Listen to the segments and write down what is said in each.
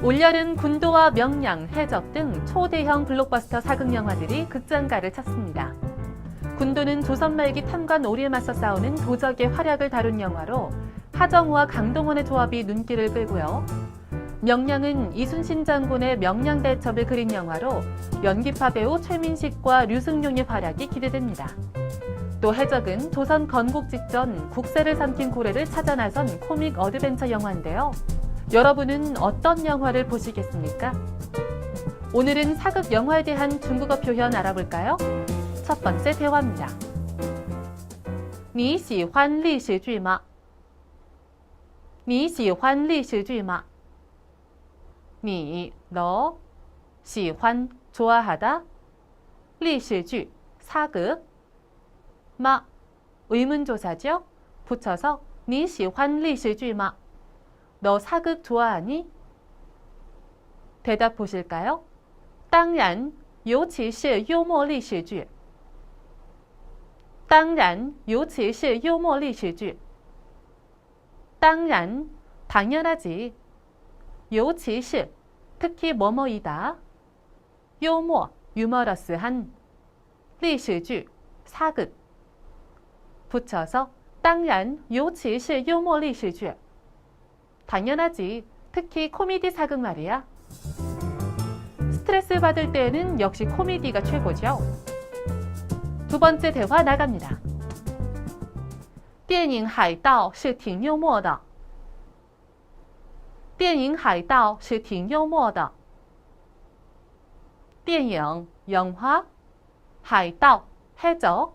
올여름 군도와 명량, 해적 등 초대형 블록버스터 사극 영화들이 극장가를 찾습니다. 군도는 조선 말기 탐관 오리에 맞서 싸우는 도적의 활약을 다룬 영화로 하정우와 강동원의 조합이 눈길을 끌고요. 명량은 이순신 장군의 명량 대첩을 그린 영화로 연기파 배우 최민식과 류승룡의 활약이 기대됩니다. 또 해적은 조선 건국 직전 국세를 삼킨 고래를 찾아 나선 코믹 어드벤처 영화인데요. 여러분은 어떤 영화를 보시겠습니까? 오늘은 사극 영화에 대한 중국어 표현 알아볼까요? 첫 번째 대화입니다. 你喜欢历史剧吗?你喜欢历史剧吗?你, 너, 喜欢, 좋아하다, 历史剧, 사극, 마, 의문조사죠? 붙여서 你喜欢历史剧吗? 너 사극 좋아하니? 대답 보실까요? 当然,尤其是幽默历史剧.当然,尤其是幽默历史剧.当然, 당연하지. 尤其是, 특히 뭐뭐이다. 幽默, 유머러스한. 历史剧, 사극. 붙여서 当然,尤其是幽默历史剧. 당연하지. 특히 코미디 사극 말이야. 스트레스 받을 때에는 역시 코미디가 최고죠. 두 번째 대화 나갑니다. 电影海盗是挺幽默的.电影海盗是挺幽默的.电影 영화 海盗 해적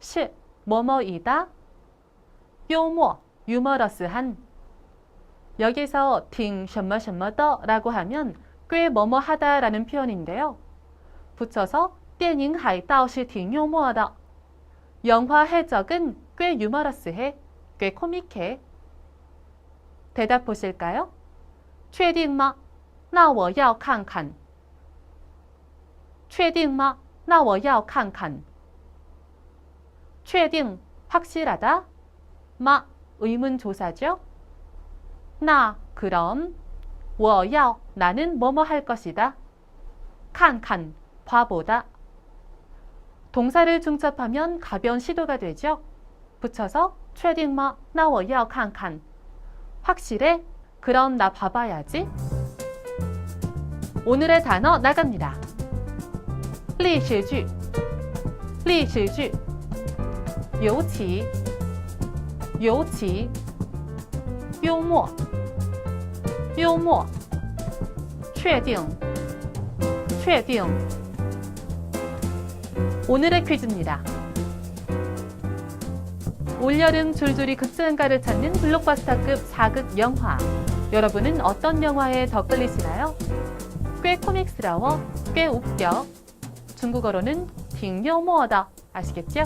是 뭐뭐이다 幽默 유머러스한 여기서 挺什么什么的라고 하면 꽤 뭐뭐하다라는 표현인데요. 붙여서 电影海盗是挺幽默的 영화 해적은 꽤 유머러스해, 꽤 코믹해. 대답 보실까요? 确定吗?那我要看看.确定吗?那我要看看.确定 확실하다. 마 의문조사죠. 나 그럼 워야 나는 뭐뭐 할 것이다. 칸칸 봐보다 동사를 중첩하면 가벼운 시도가 되죠. 붙여서 최딩마 나워야 칸칸 확실해? 그럼 나 봐봐야지. 오늘의 단어 나갑니다. 리시주 리시주 요치 요치 幽默,幽默,确定,确定. 오늘의 퀴즈입니다. 올여름 줄줄이 극장가를 찾는 블록버스터급 사극 영화. 여러분은 어떤 영화에 더 끌리시나요? 꽤 코믹스러워, 꽤 웃겨. 중국어로는 挺幽默的 아시겠죠?